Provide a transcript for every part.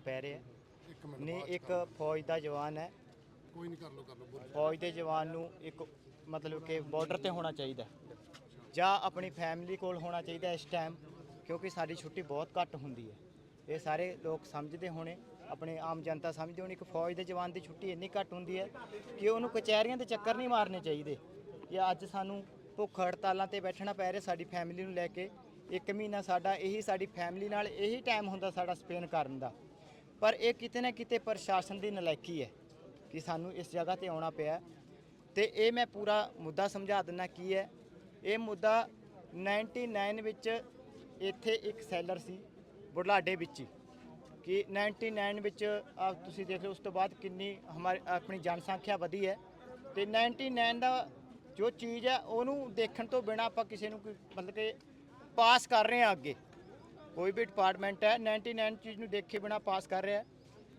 ਪੈ ਰਿਹਾ ਇੱਕ ਮਿੰਟ ਨੇ ਬਾਅਦ 'ਚ ਇੱਕ ਕਰ ਲਓ। ਫੌਜ ਦਾ ਜਵਾਨ ਹੈ ਕੋਈ ਨਹੀਂ ਕਰ ਲੋ ਕਰ ਲੋ। ਫੌਜ ਦੇ ਜਵਾਨ ਨੂੰ ਇੱਕ ਮਤਲਬ ਕਿ ਬਾਰਡਰ ਤੇ ਹੋਣਾ ਚਾਹੀਦਾ ਹੈ। ਜਾਂ ਆਪਣੀ ਫੈਮਿਲੀ ਕੋਲ ਹੋਣਾ ਚਾਹੀਦਾ ਇਸ ਟਾਈਮ ਕਿਉਂਕਿ ਸਾਡੀ ਛੁੱਟੀ ਬਹੁਤ ਘੱਟ ਹੁੰਦੀ ਹੈ ਇਹ ਸਾਰੇ ਲੋਕ ਸਮਝਦੇ ਹੋਣੇ ਆਪਣੇ ਆਮ ਜਨਤਾ ਸਮਝਦੇ ਹੋਣੀ ਕਿ ਫੌਜ ਦੇ ਜਵਾਨ ਦੀ ਛੁੱਟੀ ਇੰਨੀ ਘੱਟ ਹੁੰਦੀ ਹੈ ਕਿ ਉਹਨੂੰ ਕਚਹਿਰੀਆਂ ਦੇ ਚੱਕਰ ਨਹੀਂ ਮਾਰਨੇ ਚਾਹੀਦੇ ਜਾਂ ਅੱਜ ਸਾਨੂੰ ਭੁੱਖ ਹੜਤਾਲਾਂ ਤੇ ਬੈਠਣਾ ਪੈ ਰਿਹਾ ਸਾਡੀ ਫੈਮਿਲੀ ਨੂੰ ਲੈ ਕੇ ਇੱਕ ਮਹੀਨਾ ਸਾਡਾ ਇਹੀ ਸਾਡੀ ਫੈਮਿਲੀ ਨਾਲ ਇਹੀ ਟਾਈਮ ਹੁੰਦਾ ਸਾਡਾ ਸਪੇਨ ਕਰਨ ਦਾ ਪਰ ਇਹ ਕਿਤੇ ਨਾ ਕਿਤੇ ਪ੍ਰਸ਼ਾਸਨ ਦੀ ਨਲਾਇਕੀ ਹੈ ਕਿ ਸਾਨੂੰ ਇਸ ਜਗ੍ਹਾ ਤੇ ਆਉਣਾ ਪਿਆ ਤੇ ਇਹ ਮੈਂ ਪੂਰਾ ਮੁੱਦਾ ਸਮਝਾ ਦਿੰਦਾ ਕੀ ਹੈ। ਇਹ ਮੁੱਦਾ 99 ਵਿੱਚ ਇੱਥੇ ਇੱਕ ਸੈਲਰ ਸੀ, ਬੁਢਲਾਡੇ ਵਿੱਚ ਹੀ। ਕਿ 99 ਵਿੱਚ, ਆ ਤੁਸੀਂ ਦੇਖ ਲਓ, ਉਸ ਤੋਂ ਬਾਅਦ ਕਿੰਨੀ ਹਮਾਰੀ, ਆਪਣੀ ਜਨਸੰਖਿਆ ਵਧੀ ਹੈ। ਤੇ 99 ਦਾ ਜੋ ਚੀਜ਼ ਹੈ, ਉਹਨੂੰ ਦੇਖਣ ਤੋਂ ਬਿਨਾ ਆਪਾਂ ਕਿਸੇ ਨੂੰ ਮਤਲਬ ਕਿ ਪਾਸ ਕਰ ਰਹੇ ਹਾਂ ਅੱਗੇ। ਕੋਈ ਵੀ ਡਿਪਾਰਟਮੈਂਟ ਹੈ 99 ਚੀਜ਼ ਨੂੰ ਦੇਖੇ ਬਿਨਾ ਪਾਸ ਕਰ ਰਿਹਾ ਹੈ।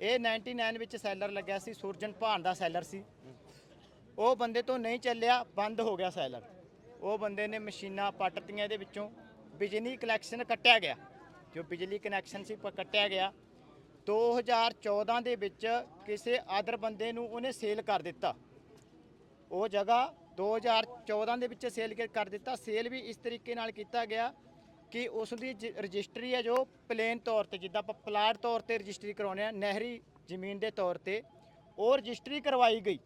ਇਹ 99 ਵਿੱਚ ਸੈਲਰ ਲੱਗਿਆ ਸੀ ਸੁਰਜਨ ਭਾਨ ਦਾ ਸੈਲਰ ਸੀ। ਉਹ ਬੰਦੇ ਤੋਂ ਨਹੀਂ ਚੱਲਿਆ, ਬੰਦ ਹੋ ਗਿਆ ਸੈਲਰ ਉਹ ਬੰਦੇ ਨੇ ਮਸ਼ੀਨਾਂ ਪੱਟਤੀਆਂ ਇਹਦੇ ਵਿੱਚੋਂ। ਬਿਜਲੀ ਕਨੈਕਸ਼ਨ ਕੱਟਿਆ ਗਿਆ। ਜੋ ਬਿਜਲੀ ਕਨੈਕਸ਼ਨ ਸੀ, ਪ- ਕੱਟਿਆ ਗਿਆ। 2014 ਦੇ ਵਿੱਚ ਕਿਸੇ ਆਦਰ ਬੰਦੇ ਨੂੰ ਉਹਨੇ ਸੇਲ ਕਰ ਦਿੱਤਾ। ਉਹ ਜਗ੍ਹਾ 2014 ਦੇ ਵਿੱਚ ਸੇਲ ਕਰ ਦਿੱਤਾ। ਸੇਲ ਵੀ ਇਸ ਤਰੀਕੇ ਨਾਲ ਕੀਤਾ ਗਿਆ ਕਿ ਉਸ ਦੀ ਜ- ਰਜਿਸਟਰੀ ਹੈ ਜੋ ਪਲੇਨ ਤੌਰ ਤੇ ਜਿੱਦਾਂ ਆਪਾਂ ਪਲਾਟ ਤੌਰ ਤੇ ਰਜਿਸਟਰੀ ਕਰਾਉਂਦੇ ਆ ਨਹਿਰੀ ਜ਼ਮੀਨ ਦੇ ਤੌਰ ਤੇ ਉਹ ਰਜਿਸਟਰੀ ਕਰਵਾਈ ਗਈ।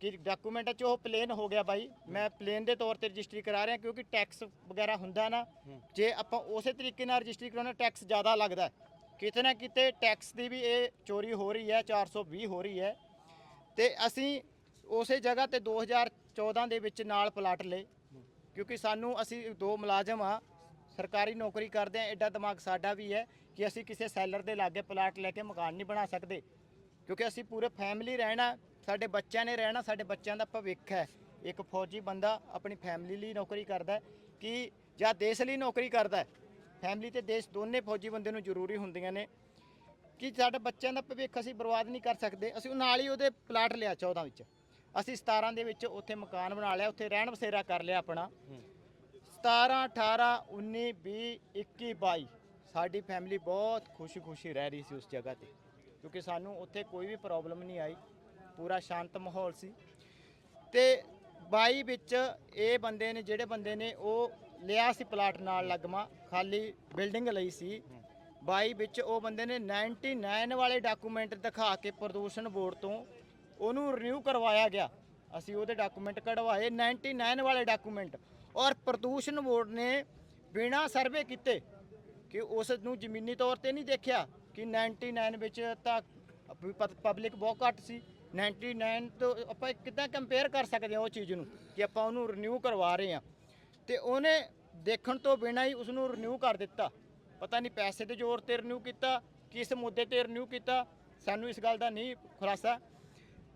ਕਿ ਡਾਕੂਮੈਂਟ 'ਚ ਉਹ ਪਲੇਨ ਹੋ ਗਿਆ ਬਾਈ। ਮੈਂ ਪਲੇਨ ਦੇ ਤੌਰ ਤੇ ਰਜਿਸਟਰੀ ਕਰਾ ਰਿਹਾ ਕਿਉਂਕਿ ਟੈਕਸ ਵਗੈਰਾ ਹੁੰਦਾ ਨਾ। ਜੇ ਆਪਾਂ ਉਸੇ ਤਰੀਕੇ ਨਾਲ ਰਜਿਸਟਰੀ ਕਰਾਉਣਾ ਟੈਕਸ ਜ਼ਿਆਦਾ ਲੱਗਦਾ। ਹੈ। ਕਿਤੇ ਨਾ ਕਿਤੇ ਟੈਕਸ ਦੀ ਵੀ ਇਹ ਚੋਰੀ ਹੋ ਰਹੀ ਹੈ 420 ਹੋ ਰਹੀ ਹੈ। ਤੇ ਅਸੀਂ ਉਸੇ ਜਗ੍ਹਾ ਤੇ 2014 ਦੇ ਵਿੱਚ ਨਾਲ ਪਲਾਟ ਲਏ। ਕਿਉਂਕਿ ਸਾਨੂੰ ਅਸੀਂ ਦੋ ਮੁਲਾਜ਼ਮ ਆ। ਸਰਕਾਰੀ ਨੌਕਰੀ ਕਰਦੇ ਆ ਐਡਾ ਦਿਮਾਗ ਸਾਡਾ ਵੀ ਹੈ ਕਿ ਅਸੀਂ ਕਿਸੇ ਸੈਲਰ ਦੇ ਲਾਗੇ ਪਲਾਟ ਲੈ ਕੇ ਮਕਾਨ ਨਹੀਂ ਬਣਾ ਸਕਦੇ। ਕਿਉਂਕਿ ਅਸੀਂ ਪੂਰੇ ਫੈਮਿਲੀ ਰਹਿਣਾ, ਸਾਡੇ ਬੱਚਿਆਂ ਨੇ ਰਹਿਣਾ, ਸਾਡੇ ਬੱਚਿਆਂ ਦਾ ਭਵਿੱਖ ਹੈ। ਇੱਕ ਫੌਜੀ ਬੰਦਾ ਆਪਣੀ ਫੈਮਿਲੀ ਲਈ ਨੌਕਰੀ ਕਰਦਾ ਕਿ ਜਾਂ ਦੇਸ਼ ਲਈ ਨੌਕਰੀ ਕਰਦਾ ਫੈਮਿਲੀ ਤੇ ਦੇਸ਼ ਦੋਨੇ ਫੌਜੀ ਬੰਦੇ ਨੂੰ ਜ਼ਰੂਰੀ ਹੁੰਦੀਆਂ ਨੇ ਕਿ ਸਾਡੇ ਬੱਚਿਆਂ ਦਾ ਭਵਿੱਖ ਅਸੀਂ ਬਰਬਾਦ ਨਹੀਂ ਕਰ ਸਕਦੇ। ਅਸੀਂ ਉਹ ਨਾਲ ਹੀ ਉਹਦੇ ਪਲਾਟ ਲਿਆ 14 ਵਿੱਚ। ਅਸੀਂ 17 ਦੇ ਵਿੱਚ ਉੱਥੇ ਮਕਾਨ ਬਣਾ ਲਿਆ, ਉੱਥੇ ਰਹਿਣ ਬਸੇਰਾ ਕਰ ਲਿਆ ਆਪਣਾ। 17 18 19 20 21 22 ਸਾਡੀ ਫੈਮਿਲੀ ਬਹੁਤ ਖੁਸ਼ੀ-ਖੁਸ਼ੀ ਰਹਿ ਰਹੀ ਸੀ ਉਸ ਜਗ੍ਹਾ ਤੇ। ਕਿਉਂਕਿ ਸਾਨੂੰ ਉੱਥੇ ਕੋਈ ਵੀ ਪ੍ਰੋਬਲਮ ਨਹੀਂ ਆਈ। ਪੂਰਾ ਸ਼ਾਂਤ ਮਾਹੌਲ ਸੀ। ਤੇ 22 ਵਿੱਚ ਇਹ ਬੰਦੇ ਨੇ, ਜਿਹੜੇ ਬੰਦੇ ਨੇ, ਉਹ ਲਿਆ ਸੀ ਪਲਾਟ ਨਾਲ ਲੱਗਮਾ। ਖਾਲੀ ਬਿਲਡਿੰਗ ਲਈ ਸੀ। 22 ਵਿੱਚ ਉਹ ਬੰਦੇ ਨੇ 99 ਵਾਲੇ ਡਾਕੂਮੈਂਟ ਦਿਖਾ ਕੇ ਪ੍ਰਦੂਸ਼ਣ ਬੋਰਡ ਤੋਂ ਉਹਨੂੰ ਰਿਨਿਊ ਕਰਵਾਇਆ ਗਿਆ। ਅਸੀਂ ਉਹਦੇ ਡਾਕੂਮੈਂਟ ਕਢਵਾਏ। 99 ਵਾਲੇ ਡਾਕੂਮੈਂਟ ਔਰ ਪ੍ਰਦੂਸ਼ਣ ਬੋਰਡ ਨੇ ਬਿਨਾ ਸਰਵੇ ਕੀਤੇ ਕਿ ਉਸ ਨੂੰ ਜ਼ਮੀਨੀ ਤੌਰ ਤੇ ਨਹੀਂ ਦੇਖਿਆ ਕਿ 99 ਵਿੱਚ ਤਾਂ ਪਬਲਿਕ ਬਹੁਤ ਘੱਟ ਸੀ। 99 ਤੋਂ ਆਪਾਂ ਕਿੱਦਾਂ ਕੰਪੇਅਰ ਕਰ ਸਕਦੇ ਹਾਂ ਉਹ ਚੀਜ਼ ਨੂੰ ਕਿ ਆਪਾਂ ਉਹਨੂੰ ਰਿਨਿਊ ਕਰਵਾ ਰਹੇ ਹਾਂ। ਤੇ ਉਹਨੇ ਦੇਖਣ ਤੋਂ ਬਿਨਾਂ ਹੀ ਉਸ ਨੂੰ ਰਿਨਿਊ ਕਰ ਦਿੱਤਾ। ਪਤਾ ਨਹੀਂ ਪੈਸੇ ਦੇ ਜ਼ੋਰ ਤੇ ਰਿਨਿਊ ਕੀਤਾ, ਕਿਸ ਮੁੱਦੇ ਤੇ ਰਿਨਿਊ ਕੀਤਾ, ਸਾਨੂੰ ਇਸ ਗੱਲ ਦਾ ਨਹੀਂ ਖੁਲਾਸਾ।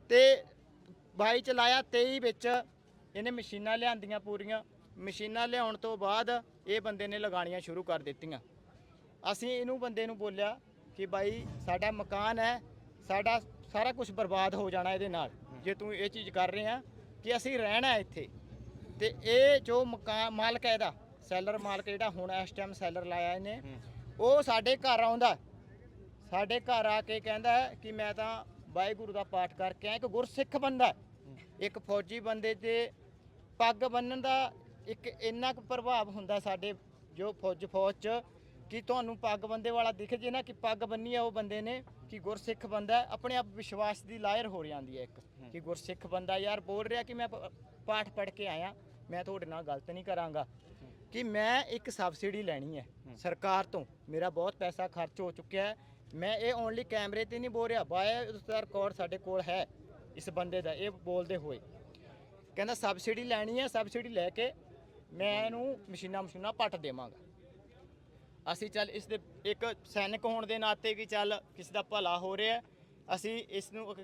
ਤੇ 22 ਚਲਾਇਆ 23 ਵਿੱਚ ਇਹਨੇ ਮਸ਼ੀਨਾਂ ਲਿਆਂਦੀਆਂ ਪੂਰੀਆਂ। ਮਸ਼ੀਨਾਂ ਲਿਆਉਣ ਤੋਂ ਬਾਅਦ ਇਹ ਬੰਦੇ ਨੇ ਲਗਾਣੀਆਂ ਸ਼ੁਰੂ ਕਰ ਦਿੱਤੀਆਂ। ਅਸੀਂ ਇਹਨੂੰ ਬੰਦੇ ਨੂੰ ਬੋਲਿਆ ਕਿ ਬਾਈ ਸਾਡਾ ਮਕਾਨ ਹੈ, ਸਾਡਾ ਸਾਰਾ ਕੁਝ ਬਰਬਾਦ ਹੋ ਜਾਣਾ ਇਹਦੇ ਨਾਲ। ਜੇ ਤੂੰ ਇਹ ਚੀਜ਼ ਕਰ ਰਹੇ ਆ ਕਿ ਅਸੀਂ ਰਹਿਣਾ ਇੱਥੇ, ਤੇ ਇਹ ਜੋ ਮਕਾਨ ਮਾਲਕ ਹੈ ਇਹਦਾ ਸੈਲਰ ਮਾਲਕ ਜਿਹੜਾ ਹੁਣ ਇਸ ਟਾਈਮ ਸੈਲਰ ਲਾਇਆ ਇਹਨੇ, ਉਹ ਸਾਡੇ ਘਰ ਆਉਂਦਾ। ਸਾਡੇ ਘਰ ਆ ਕੇ ਕਹਿੰਦਾ ਕਿ ਮੈਂ ਤਾਂ ਵਾਹਿਗੁਰੂ ਦਾ ਪਾਠ ਕਰਕੇ ਆਇਆ, ਇੱਕ ਗੁਰਸਿੱਖ ਬੰਦਾ ਇੱਕ ਫੌਜੀ ਬੰਦੇ ਤੇ ਪੱਗ ਬੰਨਣ ਦਾ ਇੱਕ ਇੰਨਾ ਕੁ ਪ੍ਰਭਾਵ ਹੁੰਦਾ ਸਾਡੇ ਜੋ ਫੌਜ ਫੌਜ ਚ ਕਿ ਤੁਹਾਨੂੰ ਪੱਗ ਬੰਦੇ ਵਾਲਾ ਦਿਖ ਜੇ ਨਾ ਕਿ ਪੱਗ ਬੰਨੀ ਆ ਉਹ ਬੰਦੇ ਨੇ ਕਿ ਗੁਰਸਿੱਖ ਬੰਦਾ ਆਪਣੇ ਆਪ ਵਿਸ਼ਵਾਸ ਦੀ ਲਾਇਰ ਹੋ ਜਾਂਦੀ ਹੈ ਇੱਕ ਕਿ ਗੁਰਸਿੱਖ ਬੰਦਾ ਯਾਰ ਬੋਲ ਰਿਹਾ ਕਿ ਮੈਂ ਪਾਠ ਪੜ੍ਹ ਕੇ ਆਇਆ ਮੈਂ ਤੁਹਾਡੇ ਨਾਲ ਗਲਤ ਨਹੀਂ ਕਰਾਂਗਾ। ਕਿ ਮੈਂ ਇੱਕ ਸਬਸਿਡੀ ਲੈਣੀ ਹੈ ਸਰਕਾਰ ਤੋਂ ਮੇਰਾ ਬਹੁਤ ਪੈਸਾ ਖਰਚ ਹੋ ਚੁੱਕਿਆ ਹੈ ਮੈਂ ਇਹ ਓਨਲੀ ਕੈਮਰੇ ਤੇ ਨਹੀਂ ਬੋਲ ਰਿਹਾ ਬਾਏ ਉਸਦਾ ਰਿਕਾਰਡ ਸਾਡੇ ਕੋਲ ਹੈ ਇਸ ਬੰਦੇ ਦਾ ਇਹ ਬੋਲਦੇ ਹੋਏ। ਕਹਿੰਦਾ ਸਬਸਿਡੀ ਲੈਣੀ ਹੈ ਸਬਸਿਡੀ ਲੈ ਕੇ ਮੈਂ ਇਹਨੂੰ ਮਸ਼ੀਨਾਂ ਮਸ਼ੀਨਾਂ ਪੱਟ ਦੇਵਾਂਗਾ। ਅਸੀਂ ਚੱਲ ਇਸ ਦੇ ਇੱਕ ਸੈਨਿਕ ਹੋਣ ਦੇ ਨਾਤੇ ਕਿ ਚੱਲ ਕਿਸੇ ਦਾ ਭਲਾ ਹੋ ਰਿਹਾ ਅਸੀਂ ਇਸ ਨੂੰ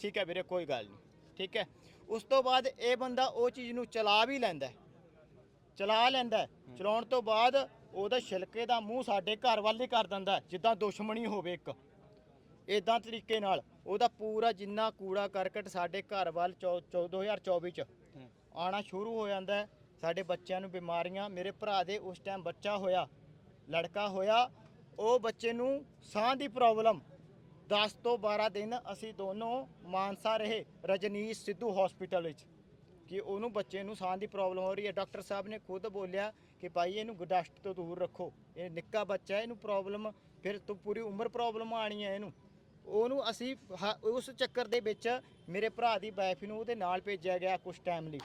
ਠੀਕ ਹੈ ਵੀਰੇ ਕੋਈ ਗੱਲ ਨਹੀਂ ਠੀਕ ਹੈ। ਉਸ ਤੋਂ ਬਾਅਦ ਇਹ ਬੰਦਾ ਉਹ ਚੀਜ਼ ਨੂੰ ਚਲਾ ਵੀ ਲੈਂਦਾ ਚਲਾ ਲੈਂਦਾ। ਚਲਾਉਣ ਤੋਂ ਬਾਅਦ ਉਹਦਾ ਛਿਲਕੇ ਦਾ ਮੂੰਹ ਸਾਡੇ ਘਰ ਵੱਲ ਹੀ ਕਰ ਦਿੰਦਾ ਜਿੱਦਾਂ ਦੁਸ਼ਮਣੀ ਹੋਵੇ ਇੱਕ। ਇਦਾਂ ਤਰੀਕੇ ਨਾਲ ਉਹਦਾ ਪੂਰਾ ਜਿੰਨਾ ਕੂੜਾ ਕਰਕਟ ਸਾਡੇ ਘਰ ਵੱਲ ਚੌ- ਚੌ- 2024 ਚ ਆਣਾ ਸ਼ੁਰੂ ਹੋ ਜਾਂਦਾ ਹੈ। ਸਾਡੇ ਬੱਚਿਆਂ ਨੂੰ ਬਿਮਾਰੀਆਂ, ਮੇਰੇ ਭਰਾ ਦੇ ਉਸ ਟਾਈਮ ਬੱਚਾ ਹੋਇਆ, ਲੜਕਾ ਹੋਇਆ, ਉਹ ਬੱਚੇ ਨੂੰ ਸਾਹ ਦੀ ਪ੍ਰੋਬਲਮ 10 ਤੋਂ 12 ਦਿਨ ਅਸੀਂ ਦੋਨੋਂ ਮਾਨਸਾ ਰਹੇ ਰਜਨੀਸ਼ ਸਿੱਧੂ ਹਸਪੀਟਲ ਵਿੱਚ, ਕਿ ਉਹਨੂੰ ਬੱਚੇ ਨੂੰ ਸਾਹ ਦੀ ਪ੍ਰੋਬਲਮ ਹੋ ਰਹੀ ਹੈ। ਡਾਕਟਰ ਸਾਹਿਬ ਨੇ ਖੁਦ ਬੋਲਿਆ ਕਿ ਭਾਈ ਇਹਨੂੰ ਡਸਟ ਤੋਂ ਦੂਰ ਰੱਖੋ। ਇਹ ਨਿੱਕਾ ਬੱਚਾ ਇਹਨੂੰ ਪ੍ਰੋਬਲਮ ਫਿਰ ਤੋਂ ਪੂਰੀ ਉਮਰ ਪ੍ਰੋਬਲਮ ਆਣੀ ਹੈ ਇਹਨੂੰ। ਉਹਨੂੰ ਅਸੀਂ ਹ- ਉਸ ਚੱਕਰ ਦੇ ਵਿੱਚ ਮੇਰੇ ਭਰਾ ਦੀ ਵਾਈਫ ਨੂੰ ਉਹਦੇ ਨਾਲ ਭੇਜਿਆ ਗਿਆ ਕੁਝ ਟਾਈਮ ਲਈ।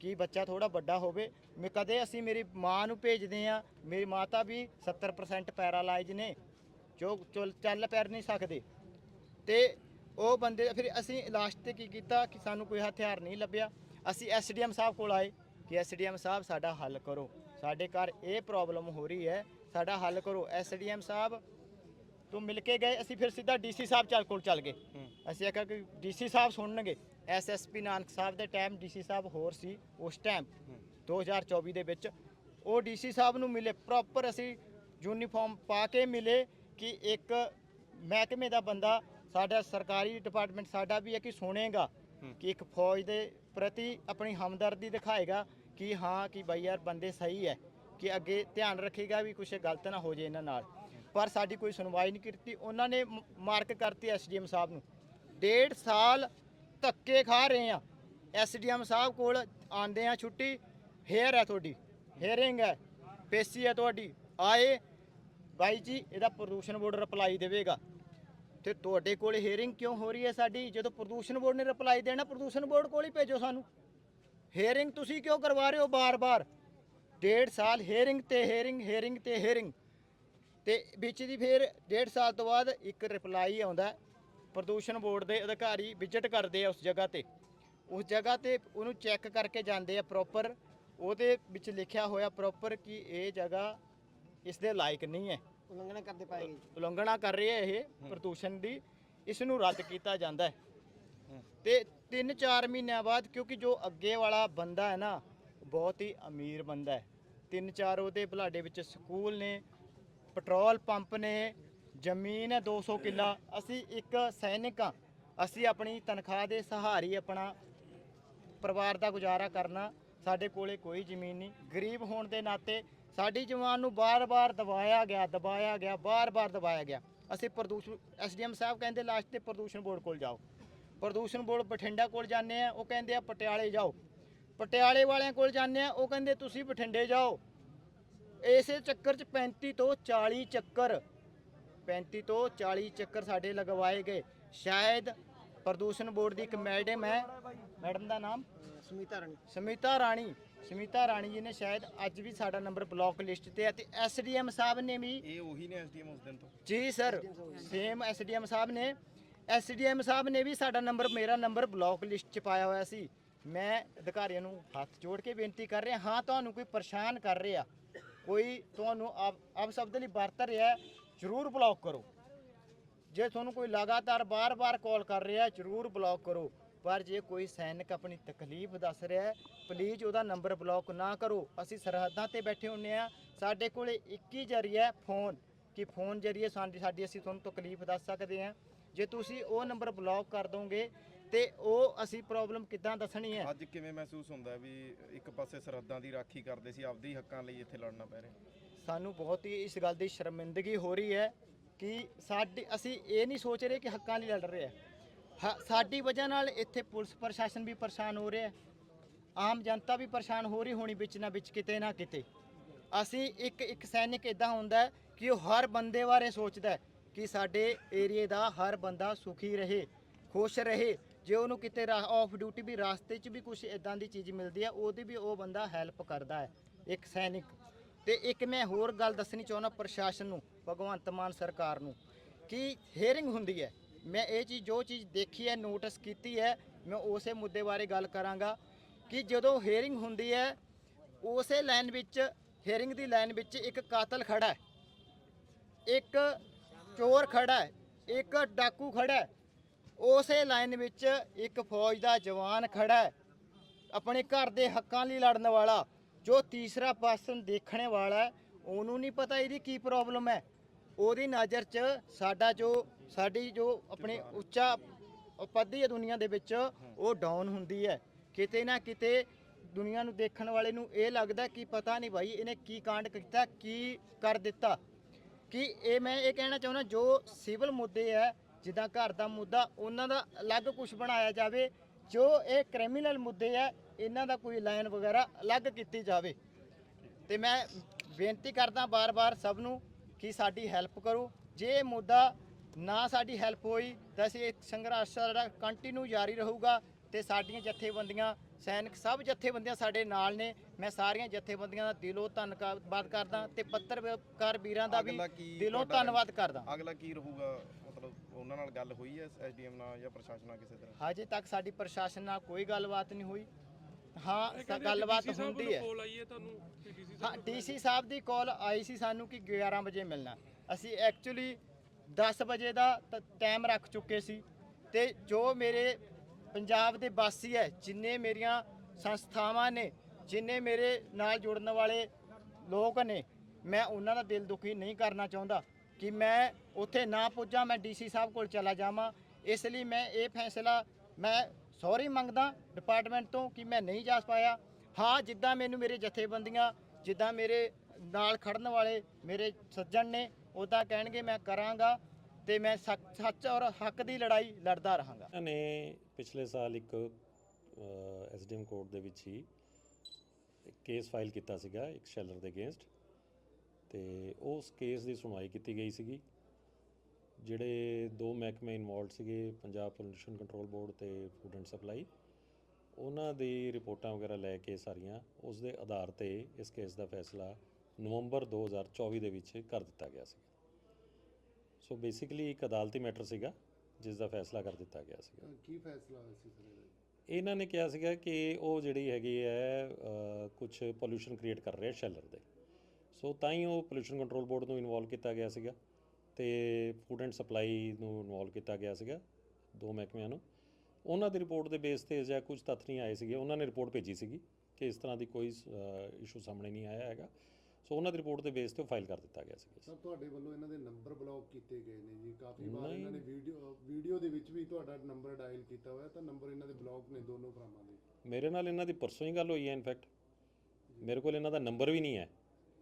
ਕਿ ਬੱਚਾ ਥੋੜਾ ਵੱਡਾ ਹੋਵੇ ਮੈਂ ਕਦੇ ਅਸੀਂ ਮੇਰੀ ਮਾਂ ਨੂੰ ਭੇਜਦੇ ਆ ਮੇਰੀ ਮਾਤਾ ਵੀ 70% ਪੈਰਾਲਾਈਜ਼ ਨੇ ਜੋ ਚੁਲ- ਚੱਲ ਪੈਰ ਨਹੀਂ ਸਕਦੇ। ਤੇ ਉਹ ਬੰਦੇ ਫਿਰ ਅਸੀਂ ਲਾਸਟ ਤੇ ਕੀ ਕੀਤਾ ਕਿ ਸਾਨੂੰ ਕੋਈ ਹਥਿਆਰ ਨਹੀਂ ਲੱਭਿਆ। ਅਸੀਂ ਐਸਡੀਐਮ ਸਾਹਿਬ ਕੋਲ ਆਏ ਕਿ ਐਸਡੀਐਮ ਸਾਹਿਬ ਸਾਡਾ ਹੱਲ ਕਰੋ। ਸਾਡੇ ਘਰ ਇਹ ਪ੍ਰੋਬਲਮ ਹੋ ਰਹੀ ਹੈ ਸਾਡਾ ਹੱਲ ਕਰੋ। ਐਸਡੀਐਮ ਸਾਹਿਬ ਤੋਂ ਮਿਲ ਕੇ ਗਏ ਅਸੀਂ ਫਿਰ ਸਿੱਧਾ ਡੀਸੀ ਸਾਹਿਬ ਚੱਲ ਕੋਲ ਚੱਲ ਗਏ। ਅਸੀਂ ਆਖਿਆ ਕਿ ਡੀਸੀ ਸਾਹਿਬ ਸੁਣਨਗੇ। ਐਸਐਸਪੀ ਨਾਨਕ ਸਾਹਿਬ ਦੇ ਟਾਈਮ ਡੀਸੀ ਸਾਹਿਬ ਹੋਰ ਸੀ ਉਸ ਟਾਈਮ 2024 ਦੇ ਵਿੱਚ। ਉਹ ਡੀਸੀ ਸਾਹਿਬ ਨੂੰ ਮਿਲੇ ਪ੍ਰੋਪਰ ਅਸੀਂ ਯੂਨੀਫਾਰਮ ਪਾ ਕੇ ਮਿਲੇ ਕਿ ਇੱਕ ਮਹਿਕਮੇ ਦਾ ਬੰਦਾ ਸਾਡਾ ਸਰਕਾਰੀ ਡਿਪਾਰਟਮੈਂਟ ਸਾਡਾ ਵੀ ਹੈ ਕਿ ਸੁਣੇਗਾ ਕਿ ਇੱਕ ਫੌਜ ਦੇ ਪ੍ਰਤੀ ਆਪਣੀ ਹਮਦਰਦੀ ਦਿਖਾਏਗਾ ਕਿ ਹਾਂ ਕਿ ਬਈ ਯਾਰ ਬੰਦੇ ਸਹੀ ਹੈ ਕਿ ਅੱਗੇ ਧਿਆਨ ਰੱਖੇਗਾ ਵੀ ਕੁਝ ਗਲਤ ਨਾ ਹੋ ਜਾਏ ਇਹਨਾਂ ਨਾਲ। ਪਰ ਸਾਡੀ ਕੋਈ ਸੁਣਵਾਈ ਨਹੀਂ ਕੀਤੀ। ਉਹਨਾਂ ਨੇ ਮਾਰਕ ਕਰਤੀ ਐਸਡੀਐਮ ਸਾਹਿਬ ਨੂੰ। ਡੇਢ ਸਾਲ ਧੱਕੇ ਖਾ ਰਹੇ ਆ। ਐਸਡੀਐਮ ਸਾਹਿਬ ਕੋਲ ਆਂਦੇ ਆ ਛੁੱਟੀ। ਹੇਅਰ ਹੈ ਤੁਹਾਡੀ। ਹੇਅਰਿੰਗ ਹੈ ਪੇਸੀ ਹੈ ਤੁਹਾਡੀ। ਆਏ। ਬਾਈ ਜੀ, ਇਹਦਾ ਪ੍ਰਦੂਸ਼ਣ ਬੋਰਡ ਰਿਪਲਾਈ ਦੇਵੇਗਾ। ਤੇ ਤੁਹਾਡੇ ਕੋਲ ਹੇਅਰਿੰਗ ਕਿਉਂ ਹੋ ਰਹੀ ਹੈ ਸਾਡੀ? ਜਦੋਂ ਪ੍ਰਦੂਸ਼ਣ ਬੋਰਡ ਨੇ ਰਿਪਲਾਈ ਦੇਣਾ, ਪ੍ਰਦੂਸ਼ਣ ਬੋਰਡ ਕੋਲ ਹੀ ਭੇਜੋ ਸਾਨੂੰ। ਹੇਅਰਿੰਗ ਤੁਸੀਂ ਕਿਉਂ ਕਰਵਾ ਰਹੇ ਹੋ ਬਾਰ-ਬਾਰ? ਡੇਢ ਸਾਲ ਹੇਅਰਿੰਗ ਤੇ ਹੇਅਰਿੰਗ ਹੇਅਰਿੰਗ ਤੇ ਹੇਅਰਿੰਗ ਤੇ ਵਿੱਚ ਦੀ ਫਿਰ ਡੇਢ ਸਾਲ ਤੋਂ ਬਾਅਦ ਇੱਕ ਰਿਪਲਾਈ ਆਉਂਦਾ। ਪ੍ਰਦੂਸ਼ਣ ਬੋਰਡ ਦੇ ਅਧਿਕਾਰੀ ਵਿਜ਼ਿਟ ਕਰਦੇ ਆ ਉਸ ਜਗ੍ਹਾ ਤੇ। ਉਸ ਜਗ੍ਹਾ ਤੇ ਉਹਨੂੰ ਚੈੱਕ ਕਰਕੇ ਜਾਂਦੇ ਆ ਪ੍ਰੋਪਰ। ਉਹਦੇ ਵਿੱਚ ਲਿਖਿਆ ਹੋਇਆ ਪ੍ਰੋਪਰ ਕਿ ਇਹ ਜਗ੍ਹਾ ਇਸ ਦੇ ਲਾਇਕ ਨਹੀਂ ਹੈ। ਉਲੰਘਣਾ ਕਰਦੇ ਪਾਏਗੇ ਉਲੰਘਣਾ ਕਰ ਰਹੀ ਹੈ ਇਹ ਪ੍ਰਦੂਸ਼ਣ ਦੀ। ਇਸ ਨੂੰ ਰੱਦ ਕੀਤਾ ਜਾਂਦਾ ਹੈ। ਤੇ 3-4 ਮਹੀਨਿਆਂ ਬਾਅਦ ਕਿਉਂਕਿ ਜੋ ਅੱਗੇ ਵਾਲਾ ਬੰਦਾ ਹੈ ਨਾ ਬਹੁਤ ਹੀ ਅਮੀਰ ਬੰਦਾ ਹੈ। ਤਿੰਨ ਚਾਰ ਉਹਦੇ ਬਲਾਡੇ ਵਿੱਚ ਸਕੂਲ ਨੇ ਪੈਟਰੋਲ ਪੰਪ ਨੇ ਜ਼ਮੀਨ ਹੈ 200 ਕਿੱਲਾ, ਅਸੀਂ ਇੱਕ ਸੈਨਿਕ ਹਾਂ। ਅਸੀਂ ਆਪਣੀ ਤਨਖਾਹ ਦੇ ਸਹਾਰੀ ਆਪਣਾ ਪਰਿਵਾਰ ਦਾ ਗੁਜ਼ਾਰਾ ਕਰਨਾ, ਸਾਡੇ ਕੋਲੇ ਕੋਈ ਜ਼ਮੀਨ ਨਹੀਂ। ਗਰੀਬ ਹੋਣ ਦੇ ਨਾਤੇ ਸਾਡੀ ਜਵਾਨ ਨੂੰ ਬਾਰ-ਬਾਰ ਦਬਾਇਆ ਗਿਆ ਦਬਾਇਆ ਗਿਆ, ਬਾਰ-ਬਾਰ ਦਬਾਇਆ ਗਿਆ। ਅਸੀਂ ਪ੍ਰਦੂਸ਼ਣ, ਐਸਡੀਐਮ ਸਾਹਿਬ ਕਹਿੰਦੇ ਲਾਸਟ ਤੇ ਪ੍ਰਦੂਸ਼ਣ ਬੋਰਡ ਕੋਲ ਜਾਓ। ਪ੍ਰਦੂਸ਼ਣ ਬੋਰਡ ਬਠਿੰਡਾ ਕੋਲ ਜਾਂਦੇ ਆ, ਉਹ ਕਹਿੰਦੇ ਆ ਪਟਿਆਲੇ ਜਾਓ। ਪਟਿਆਲੇ ਵਾਲਿਆਂ ਕੋਲ ਜਾਂਦੇ ਆ, ਉਹ ਕਹਿੰਦੇ ਤੁਸੀਂ ਬਠਿੰਡੇ ਜਾਓ। ਇਸੇ ਚੱਕਰ 'ਚ 35 ਤੋਂ 40 ਚੱਕਰ 35 ਤੋਂ 40 ਚੱਕਰ ਸਾਡੇ ਲਗਵਾਏ ਗਏ। ਸ਼ਾਇਦ ਪ੍ਰਦੂਸ਼ਣ ਬੋਰਡ ਦੀ ਇੱਕ ਮੈਡਮ ਹੈ। ਮੈਡਮ ਦਾ ਨਾਮ? ਸੁਮੀਤਾ ਰਾਣੀ। ਸਮੀਤਾ ਰਾਣੀ। ਸਮੀਤਾ ਰਾਣੀ ਜੀ ਨੇ ਸ਼ਾਇਦ ਅੱਜ ਵੀ ਸਾਡਾ ਨੰਬਰ ਬਲੌਕ ਲਿਸਟ ਤੇ ਹੈ ਤੇ ਐਸਡੀਐਮ ਸਾਹਿਬ ਨੇ ਵੀ ਇਹ ਉਹੀ ਨੇ ਐਸਡੀਐਮ ਉਸ ਦਿਨ ਤੋਂ। ਜੀ ਸਰ ਸੇਮ ਐਸਡੀਐਮ ਸਾਹਿਬ ਨੇ। ਐਸਡੀਐਮ ਸਾਹਿਬ ਨੇ ਵੀ ਸਾਡਾ ਨੰਬਰ ਮੇਰਾ ਨੰਬਰ ਬਲੌਕ ਲਿਸਟ 'ਚ ਪਾਇਆ ਹੋਇਆ ਸੀ। ਮੈਂ ਅਧਿਕਾਰੀਆਂ ਨੂੰ ਹੱਥ ਜੋੜ ਕੇ ਬੇਨਤੀ ਕਰ ਰਿਹਾ ਹਾਂ ਤੁਹਾਨੂੰ ਕੋਈ ਪਰੇਸ਼ਾਨ ਕਰ ਰਿਹਾ। ਕੋਈ ਤੁਹਾਨੂੰ ਆਪ ਆਪ ਸ਼ਬਦ ਲਈ ਵਰਤ ਰਿਹਾ ਜ਼ਰੂਰ ਬਲੌਕ ਕਰੋ। ਜੇ ਤੁਹਾਨੂੰ ਕੋਈ ਲਗਾਤਾਰ ਬਾਰ-ਬਾਰ ਕਾਲ ਕਰ ਰਿਹਾ, ਜ਼ਰੂਰ ਬਲੌਕ ਕਰੋ। ਪਰ ਜੇ ਕੋਈ ਸੈਨਿਕ ਆਪਣੀ ਤਕਲੀਫ ਦੱਸ ਰਿਹਾ ਹੈ ਪਲੀਜ਼ ਉਹਦਾ ਨੰਬਰ ਬਲੌਕ ਨਾ ਕਰੋ। ਅਸੀਂ ਸਰਹੱਦਾਂ ਤੇ ਬੈਠੇ ਹੁੰਨੇ ਆ ਸਾਡੇ ਕੋਲੇ ਇੱਕ ਹੀ ਜਰੀਆ ਹੈ ਫੋਨ ਕਿ ਫੋਨ ਜਰੀਏ ਸਾਡੀ ਸਾਡੀ ਅਸੀਂ ਤੁਹਾਨੂੰ ਤਕਲੀਫ ਦੱਸ ਸਕਦੇ ਹਾਂ। ਜੇ ਤੁਸੀਂ ਉਹ ਨੰਬਰ ਬਲੌਕ ਕਰ ਦੋਗੇ ਤੇ ਉਹ ਅਸੀਂ ਪ੍ਰੋਬਲਮ ਕਿੱਦਾਂ ਦੱਸਣੀ ਹੈ? ਅੱਜ ਕਿਵੇਂ ਮਹਿਸੂਸ ਹੁੰਦਾ ਵੀ ਇੱਕ ਪਾਸੇ ਸਰਹੱਦਾਂ ਦੀ ਰਾਖੀ ਕਰਦੇ ਸੀ, ਆਪਦੇ ਹੀ ਹੱਕਾਂ ਲਈ ਇੱਥੇ ਲੜਨਾ ਪੈ ਰਿਹਾ? ਸਾਨੂੰ ਬਹੁਤ ਹੀ ਇਸ ਗੱਲ ਦੀ ਸ਼ਰਮਿੰਦਗੀ ਹੋ ਰਹੀ ਹੈ ਕਿ ਸਾਡੀ ਅਸੀਂ ਇਹ ਨਹੀਂ ਸੋਚ ਰਹੇ ਕਿ ਹੱਕਾਂ ਲਈ ਲੜ ਰਹੇ ਹਾਂ ਹ- ਸਾਡੀ ਵਜ੍ਹਾ ਨਾਲ ਇੱਥੇ ਪੁਲਿਸ ਪ੍ਰਸ਼ਾਸਨ ਵੀ ਪਰੇਸ਼ਾਨ ਹੋ ਰਿਹਾ ਆਮ ਜਨਤਾ ਵੀ ਪਰੇਸ਼ਾਨ ਹੋ ਰਹੀ ਹੋਣੀ ਵਿੱਚ ਨਾ ਵਿੱਚ, ਕਿਤੇ ਨਾ ਕਿਤੇ। ਅਸੀਂ ਇੱਕ ਇੱਕ ਸੈਨਿਕ ਇਦਾਂ ਹੁੰਦਾ ਕਿ ਉਹ ਹਰ ਬੰਦੇ ਬਾਰੇ ਸੋਚਦਾ ਕਿ ਸਾਡੇ ਏਰੀਏ ਦਾ ਹਰ ਬੰਦਾ ਸੁਖੀ ਰਹੇ, ਖੁਸ਼ ਰਹੇ। ਜੇ ਉਹਨੂੰ ਕਿਤੇ ਆਫ ਡਿਊਟੀ ਵੀ ਰਾਸਤੇ 'ਚ ਵੀ ਕੁਝ ਇਦਾਂ ਦੀ ਚੀਜ਼ ਮਿਲਦੀ ਹੈ, ਉਹਦੀ ਵੀ ਉਹ ਬੰਦਾ ਹੈਲਪ ਕਰਦਾ ਹੈ, ਇੱਕ ਸੈਨਿਕ। ਤੇ ਇੱਕ ਮੈਂ ਹੋਰ ਗੱਲ ਦੱਸਣੀ ਚਾਹੁੰਦਾ ਪ੍ਰਸ਼ਾਸਨ ਨੂੰ, ਭਗਵੰਤ ਮਾਨ ਸਰਕਾਰ ਨੂੰ, ਕਿ ਹੇਅਰਿੰਗ ਹੁੰਦੀ ਹੈ। ਮੈਂ ਇਹ ਚੀਜ਼, ਜੋ ਚੀਜ਼ ਦੇਖੀ ਹੈ ਨੋਟਿਸ ਕੀਤੀ ਹੈ, ਮੈਂ ਉਸੇ ਮੁੱਦੇ ਬਾਰੇ ਗੱਲ ਕਰਾਂਗਾ ਕਿ ਜਦੋਂ ਹੇਅਰਿੰਗ ਹੁੰਦੀ ਹੈ, ਉਸੇ ਲਾਈਨ ਵਿੱਚ ਹੇਅਰਿੰਗ ਦੀ ਲਾਈਨ ਵਿੱਚ ਇੱਕ ਕਾਤਲ ਖੜਾ ਹੈ। ਇੱਕ ਚੋਰ ਖੜਾ ਹੈ, ਇੱਕ ਡਾਕੂ ਖੜਾ ਹੈ, ਉਸੇ ਲਾਈਨ ਵਿੱਚ ਇੱਕ ਫੌਜ ਦਾ ਜਵਾਨ ਖੜਾ ਹੈ, ਆਪਣੇ ਘਰ ਦੇ ਹੱਕਾਂ ਲਈ ਲੜਨ ਵਾਲਾ ਜੋ ਤੀਸਰਾ ਪਰਸਨ ਦੇਖਣੇ ਵਾਲਾ ਉਹਨੂੰ ਨਹੀਂ ਪਤਾ ਇਹਦੀ ਕੀ ਪ੍ਰੋਬਲਮ ਹੈ। ਉਹਦੀ ਨਜ਼ਰ 'ਚ ਸਾਡਾ ਜੋ, ਸਾਡੀ ਜੋ ਆਪਣੇ ਉੱਚਾ ਪੱਧੀ ਹੈ ਦੁਨੀਆ ਦੇ ਵਿੱਚ, ਉਹ ਡਾਊਨ ਹੁੰਦੀ ਹੈ। ਕਿਤੇ ਨਾ ਕਿਤੇ ਦੁਨੀਆ ਨੂੰ ਦੇਖਣ ਵਾਲੇ ਨੂੰ ਇਹ ਲੱਗਦਾ ਕਿ ਪਤਾ ਨਹੀਂ ਭਾਈ ਇਹਨੇ ਕੀ ਕਾਂਡ ਕੀਤਾ, ਕੀ ਕਰ ਦਿੱਤਾ। ਕਿ ਇਹ ਮੈਂ ਇਹ ਕਹਿਣਾ ਚਾਹੁੰਦਾ, ਜੋ ਸਿਵਲ ਮੁੱਦੇ ਹੈ, ਜਿੱਦਾਂ ਘਰ ਦਾ ਮੁੱਦਾ, ਉਹਨਾਂ ਦਾ ਅਲੱਗ ਕੁਝ ਬਣਾਇਆ ਜਾਵੇ। ਜੋ ਇਹ ਕ੍ਰਿਮੀਨਲ ਮੁੱਦੇ ਹੈ ਇਹਨਾਂ ਦਾ ਕੋਈ ਲਾਈਨ ਵਗੈਰਾ ਅਲੱਗ ਕੀਤੀ ਜਾਵੇ। ਤੇ ਮੈਂ ਬੇਨਤੀ ਕਰਦਾ ਬਾਰ-ਬਾਰ ਸਭ ਨੂੰ ਕਿ ਸਾਡੀ ਹੈਲਪ ਕਰੋ। ਜੇ ਇਹ ਮੁੱਦਾ ਨਾ ਸਾਡੀ ਹੈਲਪ ਹੋਈ ਤਾਂ ਅਸੀਂ ਇਹ ਸੰਘਰਸ਼ ਸਾਡਾ ਕੰਟੀਨਿਊ ਜਾਰੀ ਰਹੂਗਾ ਤੇ ਸਾਡੀਆਂ ਜਥੇਬੰਦੀਆਂ ਸੈਨਿਕ ਸਭ ਜਥੇਬੰਦੀਆਂ ਸਾਡੇ ਨਾਲ ਨੇ। ਮੈਂ ਸਾਰੀਆਂ ਜਥੇਬੰਦੀਆਂ ਦਾ ਦਿਲੋਂ ਧੰਨਵਾਦ ਕਰਦਾ ਤੇ ਪੱਤਰਕਾਰ ਵੀਰਾਂ ਦਾ ਵੀ ਦਿਲੋਂ ਧੰਨਵਾਦ ਕਰਦਾ। ਅਗਲਾ ਕੀ ਰਹੂਗਾ? ਮਤਲਬ ਉਹਨਾਂ ਨਾਲ ਗੱਲ ਹੋਈ ਹੈ ਐਸਡੀਐਮ ਨਾਲ ਜਾਂ ਪ੍ਰਸ਼ਾਸਨ ਨਾਲ ਕਿਸੇ ਤਰ੍ਹਾਂ? ਹਜੇ ਤੱਕ ਸਾਡੀ ਪ੍ਰਸ਼ਾਸਨ ਨਾਲ ਕੋਈ ਗੱਲਬਾਤ ਨਹੀਂ ਹੋਈ। ਹਾਂ ਤਾਂ ਗੱਲਬਾਤ ਹੁੰਦੀ ਹੈ। ਕੋਲ ਆਈ ਹੈ ਤੁਹਾਨੂੰ ਕਿ ਡੀਸੀ ਹਾਂ ਡੀਸੀ ਸਾਹਿਬ ਦੀ ਕਾਲ ਆਈ ਸੀ ਸਾਨੂੰ ਕਿ 11 ਵਜੇ ਮਿਲਣਾ। ਅਸੀਂ ਐਕਚੁਅਲੀ 10 ਵਜੇ ਦਾ ਟਾਈਮ ਰੱਖ ਚੁੱਕੇ ਸੀ ਤੇ ਜੋ ਮੇਰੇ ਪੰਜਾਬ ਦੇ ਵਾਸੀ ਹੈ ਜਿੰਨੇ ਮੇਰੀਆਂ ਸੰਸਥਾਵਾਂ ਨੇ ਜਿੰਨੇ ਮੇਰੇ ਨਾਲ ਜੁੜਨ ਵਾਲੇ ਲੋਕ ਨੇ ਮੈਂ ਉਹਨਾਂ ਦਾ ਦਿਲ ਦੁਖੀ ਨਹੀਂ ਕਰਨਾ ਚਾਹੁੰਦਾ ਕਿ ਮੈਂ ਉੱਥੇ ਨਾ ਪੁੱਜਾਂ ਮੈਂ ਡੀਸੀ ਸਾਹਿਬ ਕੋਲ ਚਲਾ ਜਾਵਾਂ। ਇਸ ਲਈ ਮੈਂ ਇਹ ਫੈਸਲਾ ਮੈਂ ਸੌਰੀ ਮੰਗਦਾ ਡਿਪਾਰਟਮੈਂਟ ਤੋਂ ਕਿ ਮੈਂ ਨਹੀਂ ਜਾ ਪਾਇਆ। ਹਾਂ, ਜਿੱਦਾਂ ਮੈਨੂੰ ਮੇਰੇ ਜਥੇਬੰਦੀਆਂ, ਜਿੱਦਾਂ ਮੇਰੇ ਨਾਲ ਖੜਨ ਵਾਲੇ ਮੇਰੇ ਸੱਜਣ ਨੇ ਉਦਾਂ ਕਹਿਣਗੇ ਮੈਂ ਕਰਾਂਗਾ ਤੇ ਮੈਂ ਸੱਚ ਔਰ ਹੱਕ ਦੀ ਲੜਾਈ ਲੜਦਾ ਰਹਾਂਗਾ। ਇਹਨਾਂ ਨੇ ਪਿਛਲੇ ਸਾਲ ਇੱਕ ਐਸਡੀਐਮ ਕੋਰਟ ਦੇ ਵਿੱਚ ਹੀ ਕੇਸ ਫਾਈਲ ਕੀਤਾ ਸੀਗਾ, ਇੱਕ ਸ਼ੈਲਰ ਦੇ ਅਗੇਂਸਟ। ਤੇ ਉਸ ਕੇਸ ਦੀ ਸੁਣਵਾਈ ਕੀਤੀ ਗਈ ਸੀਗੀ। ਜਿਹੜੇ ਦੋ ਮਹਿਕਮੇ ਇਨਵੋਲਡ ਸੀਗੇ ਪੰਜਾਬ ਪੋਲੂਸ਼ਨ ਕੰਟਰੋਲ ਬੋਰਡ ਤੇ ਫੂਡ ਐਂਡ ਸਪਲਾਈ ਉਹਨਾਂ ਦੀ ਰਿਪੋਰਟਾਂ ਵਗੈਰਾ ਲੈ ਕੇ ਸਾਰੀਆਂ ਉਸ ਦੇ ਆਧਾਰ ਤੇ ਇਸ ਕੇਸ ਦਾ ਫੈਸਲਾ ਨਵੰਬਰ 2024 ਦੇ ਵਿੱਚ ਕਰ ਦਿੱਤਾ ਗਿਆ ਸੀ ਸੋ ਬੇਸਿਕਲੀ ਇੱਕ ਅਦਾਲਤੀ ਮੈਟਰ ਸੀਗਾ ਜਿਸ ਦਾ ਫੈਸਲਾ ਕਰ ਦਿੱਤਾ ਗਿਆ ਸੀਗਾ। ਕੀ ਫੈਸਲਾ ਹੋਇਆ ਸੀ ਸਰ ਇਹਦਾ? ਇਹਨਾਂ ਨੇ ਕਿਹਾ ਸੀਗਾ ਕਿ ਉਹ ਜਿਹੜੀ ਹੈਗੀ ਹੈ ਕੁਝ ਪੋਲੂਸ਼ਨ ਕ੍ਰੀਏਟ ਕਰ ਰਿਹਾ ਸ਼ੈਲਰ ਦੇ। ਸੋ ਤਾਂ ਹੀ ਉਹ ਪੋਲੂਸ਼ਨ ਕੰਟਰੋਲ ਬੋਰਡ ਨੂੰ ਇਨਵੋਲਵ ਕੀਤਾ ਗਿਆ ਸੀਗਾ। ਤੇ ਫੂਡ ਐਂਡ ਸਪਲਾਈ ਨੂੰ ਇਨਵੋਲਵ ਕੀਤਾ ਗਿਆ ਸੀਗਾ ਦੋ ਮਹਿਕਮਿਆਂ ਨੂੰ। ਉਹਨਾਂ ਦੀ ਰਿਪੋਰਟ ਦੇ ਬੇਸ ਤੇ ਜਾਂ ਕੁਝ ਤੱਥ ਨਹੀਂ ਆਏ ਸੀਗੇ। ਉਹਨਾਂ ਨੇ ਰਿਪੋਰਟ ਭੇਜੀ ਸੀਗੀ ਕਿ ਇਸ ਤਰ੍ਹਾਂ ਦੀ ਕੋਈ ਇਸ਼ੂ ਸਾਹਮਣੇ ਨਹੀਂ ਆਇਆ ਹੈਗਾ। ਸੋ ਉਹਨਾਂ ਦੀ ਰਿਪੋਰਟ ਦੇ ਬੇਸ ਤੇ ਉਹ ਫਾਈਲ ਕਰ ਦਿੱਤਾ ਗਿਆ ਸੀਗਾ। ਸਰ ਤੁਹਾਡੇ ਵੱਲੋਂ ਇਹਨਾਂ ਦੇ ਨੰਬਰ ਬਲੌਕ ਕੀਤੇ ਗਏ ਨੇ ਜੀ। ਕਾਫੀ ਵਾਰ। ਇਹਨਾਂ ਨੇ ਵੀਡੀਓ ਵੀਡੀਓ ਦੇ ਵਿੱਚ ਵੀ ਤੁਹਾਡਾ ਨੰਬਰ ਡਾਇਲ ਕੀਤਾ ਹੋਇਆ ਤਾਂ ਨੰਬਰ ਇਹਨਾਂ ਦੇ ਬਲੌਕ ਨੇ ਦੋਨੋਂ ਭਰਾਵਾਂ ਦੇ। ਮੇਰੇ ਨਾਲ ਇਹਨਾਂ ਦੀ ਪਰਸੋਂ ਹੀ ਗੱਲ ਹੋਈ ਹੈ ਇਨਫੈਕਟ ਮੇਰੇ ਕੋਲ ਇਹਨਾਂ ਦਾ ਨੰਬਰ ਵੀ ਨਹੀਂ ਹੈ।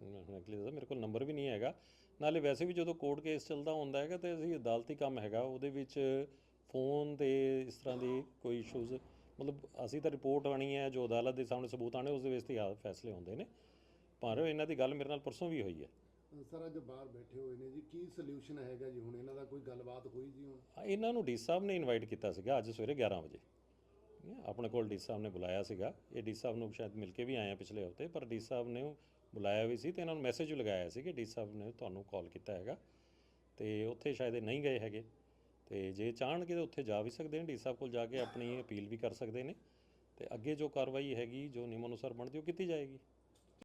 ਨਕਲੀ ਦੱਸਾਂ ਮੇਰੇ ਕੋਲ ਨੰਬਰ ਵੀ ਨਹੀਂ ਹੈਗਾ। ਨਾਲੇ ਵੈਸੇ ਵੀ ਜਦੋਂ ਕੋਰਟ ਕੇਸ ਚੱਲਦਾ ਹੁੰਦਾ ਹੈਗਾ ਤੇ ਅਸੀਂ ਅਦਾਲਤੀ ਕੰਮ ਹੈਗਾ ਉਹਦੇ ਵਿੱਚ ਫੋਨ ਤੇ ਇਸ ਤਰ੍ਹਾਂ ਦੀ ਕੋਈ ਇਸ਼ੂਜ਼ ਮਤਲਬ ਅਸੀਂ ਤਾਂ ਰਿਪੋਰਟ ਆਣੀ ਹੈ ਜੋ ਅਦਾਲਤ ਦੇ ਸਾਹਮਣੇ ਸਬੂਤ ਆਣੇ ਉਸ ਦੇ ਬੇਸ ਤੇ ਫੈਸਲੇ ਹੁੰਦੇ ਨੇ। ਪਰ ਇਹਨਾਂ ਦੀ ਗੱਲ ਮੇਰੇ ਨਾਲ ਪਰਸੋਂ ਵੀ ਹੋਈ ਹੈ। ਸਰ ਅੱਜ ਬਾਹਰ ਬੈਠੇ ਹੋਏ ਨੇ ਜੀ ਕੀ ਸੋਲੂਸ਼ਨ ਹੈਗਾ ਜੀ ਹੁਣ? ਇਹਨਾਂ ਦਾ ਕੋਈ ਗੱਲਬਾਤ ਹੋਈ ਜੀ ਹੁਣ? ਇਹਨਾਂ ਨੂੰ ਡੀ ਸਾਹਿਬ ਨੇ ਇਨਵਾਈਟ ਕੀਤਾ ਸੀਗਾ ਅੱਜ ਸਵੇਰੇ 11 ਵਜੇ। ਆਪਣੇ ਕੋਲ ਡੀ ਸਾਹਿਬ ਨੇ ਬੁਲਾਇਆ ਸੀਗਾ। ਇਹ ਡੀ ਸਾਹਿਬ ਨੂੰ ਸ਼ਾਇਦ ਮਿਲ ਕੇ ਵੀ ਆਏ ਆ ਪਿਛਲੇ ਹਫ਼ਤੇ ਪਰ ਡੀ ਸਾਹਿਬ ਨੇ ਬੁਲਾਇਆ ਵੀ ਸੀ ਤੇ ਇਹਨਾਂ ਨੂੰ ਮੈਸੇਜ ਵੀ ਲਗਾਇਆ ਸੀ ਕਿ ਡੀ ਸਾਹਿਬ ਨੇ ਤੁਹਾਨੂੰ ਕਾਲ ਕੀਤਾ ਹੈਗਾ ਤੇ ਉੱਥੇ ਸ਼ਾਇਦ ਇਹ ਨਹੀਂ ਗਏ ਹੈਗੇ। ਤੇ ਜੇ ਚਾਹਣਗੇ ਤਾਂ ਉੱਥੇ ਜਾ ਵੀ ਸਕਦੇ ਨੇ, ਡੀ ਸਾਹਿਬ ਕੋਲ ਜਾ ਕੇ ਆਪਣੀ ਅਪੀਲ ਵੀ ਕਰ ਸਕਦੇ ਨੇ ਤੇ ਅੱਗੇ ਜੋ ਕਾਰਵਾਈ ਹੈਗੀ, ਜੋ ਨਿਯਮ ਅਨੁਸਾਰ ਬਣਦੀ, ਉਹ ਕੀਤੀ ਜਾਏਗੀ।